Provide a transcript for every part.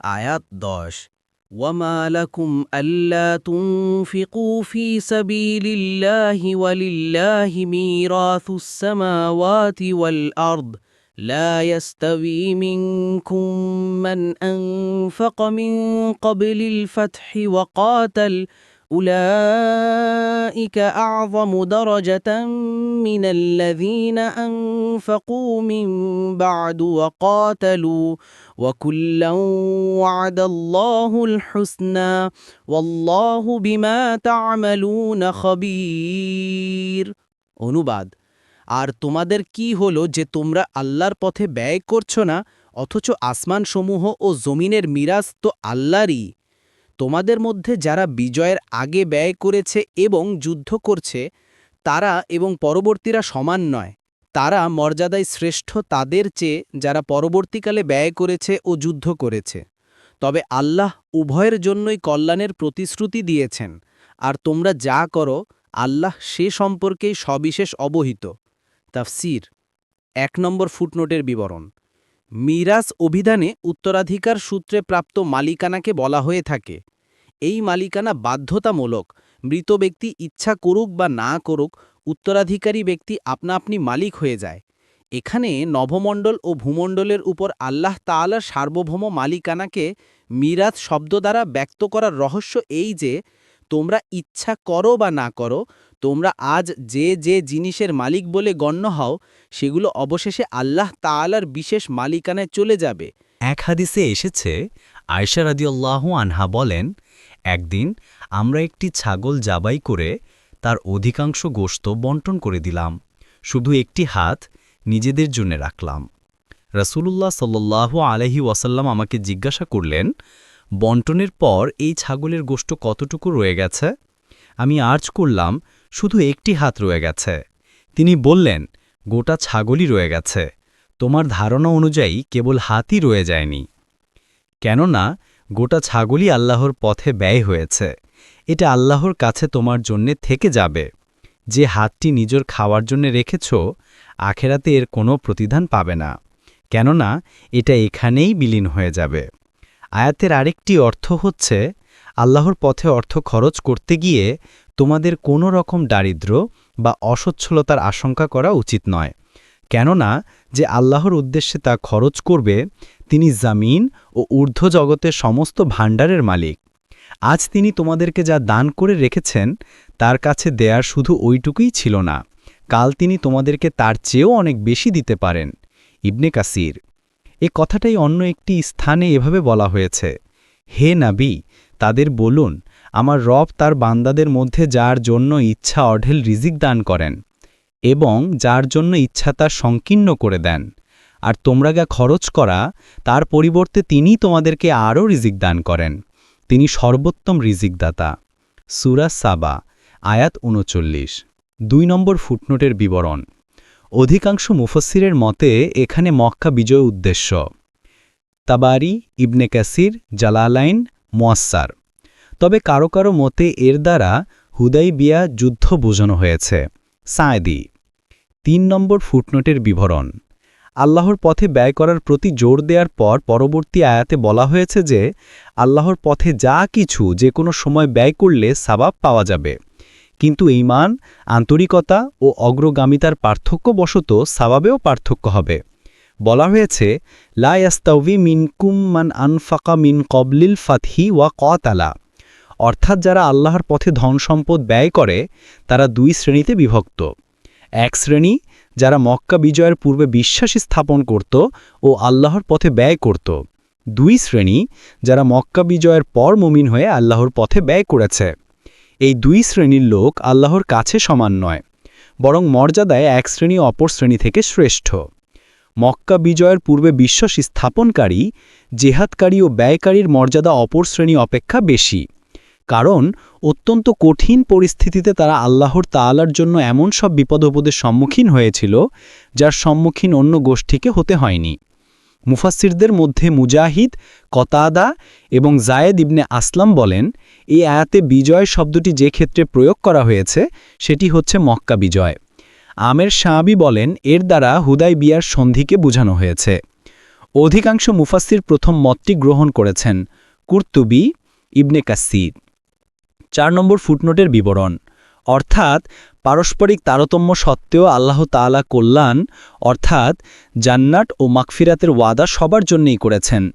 আয়াত দশ وما لكم ألا تنفقوا في سبيل الله ولله ميراث السماوات والأرض لا يستوي منكم من أنفق من قبل الفتح وقاتل أولئك أعظم درجة من الذين أنفقوا من بعد وقاتلوا وكلا وعد الله الحسنى والله بما تعملون خبير অনুবাদ আর তোমাদের কি হলো যে তোমরা আল্লাহর পথে ব্যয় করছো না অথচ আসমানসমূহ ও জমিনের মিরাজ তো আল্লাহরই তোমাদের মধ্যে যারা বিজয়ের আগে ব্যয় করেছে এবং যুদ্ধ করছে, তারা এবং পরবর্তীরা সমান নয়। তারা মর্যাদায় শ্রেষ্ঠ তাদের চেয়ে যারা পরবর্তীকালে ব্যয় করেছে ও যুদ্ধ করেছে। তবে আল্লাহ উভয়ের জন্যই কল্যাণের প্রতিশ্রুতি দিয়েছেন। আর তোমরা যা করো, আল্লাহ সে সম্পর্কেই সবিশেষ অবহিত। তাফসির, এক নম্বর ফুটনোটের বিবরণ। মিরাস অভিধানে উত্তরাধিকার সূত্রে প্রাপ্ত মালিকানাকে বলা হয়ে থাকে। এই মালিকানা বাধ্যতামূলক। মৃত ব্যক্তি ইচ্ছা করুক বা না করুক, উত্তরাধিকারী ব্যক্তি আপনা আপনি মালিক হয়ে যায়। এখানে নভমণ্ডল ও ভূমণ্ডলের উপর আল্লাহ তাআলার সার্বভৌম মালিকানাকে মিরাত শব্দ দ্বারা ব্যক্ত করার রহস্য এই যে, তোমরা ইচ্ছা করো বা না করো, তোমরা আজ যে যে জিনিসের মালিক বলে গণ্য হও, সেগুলো অবশেষে আল্লাহ তাআলার বিশেষ মালিকানায় চলে যাবে। এক হাদিসে এসেছে আয়সা রাদিয়াল্লাহু আনহা বলেন একদিন আমরা একটি ছাগল জাবাই করে তার অধিকাংশ গোশত বন্টন করে দিলাম। শুধু একটি হাত নিজেদের জন্য রাখলাম। রাসূলুল্লাহ সাল্লাল্লাহু আলহি ওয়াসাল্লাম আমাকে জিজ্ঞাসা করলেন, বন্টনের পর এই ছাগলের গোশত কতটুকু রয়ে গেছে? আমি আর্জ করলাম, শুধু একটি হাত রয়ে গেছে। তিনি বললেন, গোটা ছাগলই রয়ে গেছে। তোমার ধারণা অনুযায়ী কেবল হাতই রয়ে যায়নি। কেননা গোটা ছাগলই আল্লাহর পথে ব্যয় হয়েছে। এটা আল্লাহর কাছে তোমার জন্যে থেকে যাবে। যে হাতটি নিজের খাওয়ার জন্য রেখেছ, আখেরাতে এর কোনো প্রতিধান পাবে না। কেননা, এটা এখানেই বিলীন হয়ে যাবে। আয়াতের আরেকটি অর্থ হচ্ছে, আল্লাহর পথে অর্থ খরচ করতে গিয়ে তোমাদের কোনো রকম দারিদ্র বা অসচ্ছলতার আশঙ্কা করা উচিত নয়। কেননা যে আল্লাহর উদ্দেশ্যে তা খরচ করবে, তিনি জামিন ও ঊর্ধ্ব জগতের সমস্ত ভাণ্ডারের মালিক। আজ তিনি তোমাদেরকে যা দান করে রেখেছেন, তার কাছে দেয়ার শুধু ওইটুকুই ছিল না, কাল তিনি তোমাদেরকে তার চেয়েও অনেক বেশি দিতে পারেন। ইবনে কাসির। এ কথাটাই অন্য একটি স্থানে এভাবে বলা হয়েছে, হে নাবি, তাদের বলুন, আমার রব তার বান্দাদের মধ্যে যার জন্য ইচ্ছা অঢেল রিজিক দান করেন। এবং যার জন্য ইচ্ছা তা সংকীর্ণ করে দেন। আর তোমরা যা খরচ করা, তার পরিবর্তে তিনি তোমাদেরকে আরও রিজিক দান করেন। তিনি সর্বোত্তম রিজিকদাতা। সুরা সাবা, আয়াত উনচল্লিশ। দুই নম্বর ফুটনোটের বিবরণ। অধিকাংশ মুফসিরের মতে, এখানে মক্কা বিজয় উদ্দেশ্য। তাবারি, ইবনে কাসির, জালালাইন, মোয়াস্সার। তবে কারও কারও মতে, এর দ্বারা হুদাই বিয়া যুদ্ধ বোঝানো হয়েছে। সায়দি তিন নম্বর ফুটনোটের বিবরণ। আল্লাহর পথে ব্যয় করার প্রতি জোর দেওয়ার পর পরবর্তী আয়াতে বলা হয়েছে যে, আল্লাহর পথে যা কিছু যে কোনো সময় ব্যয় করলে সাবাব পাওয়া যাবে। কিন্তু ইমান আন্তরিকতা ও অগ্রগামিতার পার্থক্যবশত সাবাবেও পার্থক্য হবে। বলা হয়েছে লায়াস্তাউভি মিনকুম মান আনফাকা মিন কবলিল ফাতহি ওয়া কতালা অর্থাৎ যারা আল্লাহর পথে ধন সম্পদ ব্যয় করে, তারা দুই শ্রেণীতে বিভক্ত। এক শ্রেণি, যারা মক্কা বিজয়ের পূর্বে বিশ্বাস স্থাপন করত ও আল্লাহর পথে ব্যয় করত। দুই শ্রেণি, যারা মক্কা বিজয়ের পর মুমিন হয়ে আল্লাহর পথে ব্যয় করেছে। এই দুই শ্রেণির লোক আল্লাহর কাছে সমান নয়, বরং মর্যাদায় এক শ্রেণি অপর শ্রেণি থেকে শ্রেষ্ঠ। মক্কা বিজয়ের পূর্বে বিশ্বাস স্থাপনকারী, জেহাদকারী ও ব্যয়কারীর মর্যাদা অপর শ্রেণি অপেক্ষা বেশি। কারণ অত্যন্ত কঠিন পরিস্থিতিতে তারা আল্লাহর তালার জন্য এমন সব বিপদপদের সম্মুখীন হয়েছিল, যার সম্মুখীন অন্য গোষ্ঠীকে হতে হয়নি। মুফাসিরদের মধ্যে মুজাহিদ, কতাদা এবং জায়েদ ইবনে আসলাম বলেন এই আয়াতে বিজয় শব্দটি যে ক্ষেত্রে প্রয়োগ করা হয়েছে, সেটি হচ্ছে মক্কা বিজয়। আমের শাহাবি বলেন, এর দ্বারা হুদাই বিয়ার সন্ধিকে বোঝানো হয়েছে। অধিকাংশ মুফাসির প্রথম মতটি গ্রহণ করেছেন কুর্তুবি ইবনে কাসির। চার নম্বর ফুটনোটের বিবরণ। অর্থাৎ, পারস্পরিক তারতম্য সত্ত্বেও আল্লাহ তাআলা কল্যাণ, অর্থাৎ, জান্নাত ও মাকফিরাতের ওয়াদা সবার জন্যই করেছেন।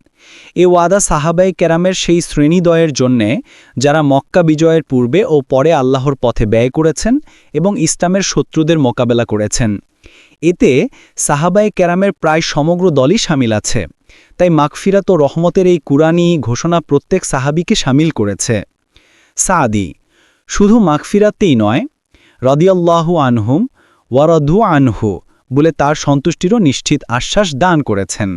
এ ওয়াদা সাহাবাই কেরামের সেই শ্রেণীদয়ের জন্যে, যারা মক্কা বিজয়ের পূর্বে ও পরে আল্লাহর পথে ব্যয় করেছেন এবং ইসলামের শত্রুদের মোকাবেলা করেছেন। এতে সাহাবাই কেরামের প্রায় সমগ্র দলই সামিল আছে। তাই মাকফিরাত ও রহমতের এই কুরআনী ঘোষণা প্রত্যেক সাহাবিকে সামিল করেছে। সাদি। শুধু মাগফিরাতেই নয়, রদিয়াল্লাহু আনহুম ওয়ারধু আনহু বলে তার সন্তুষ্টিরও নিশ্চিত আশ্বাস দান করেছেন।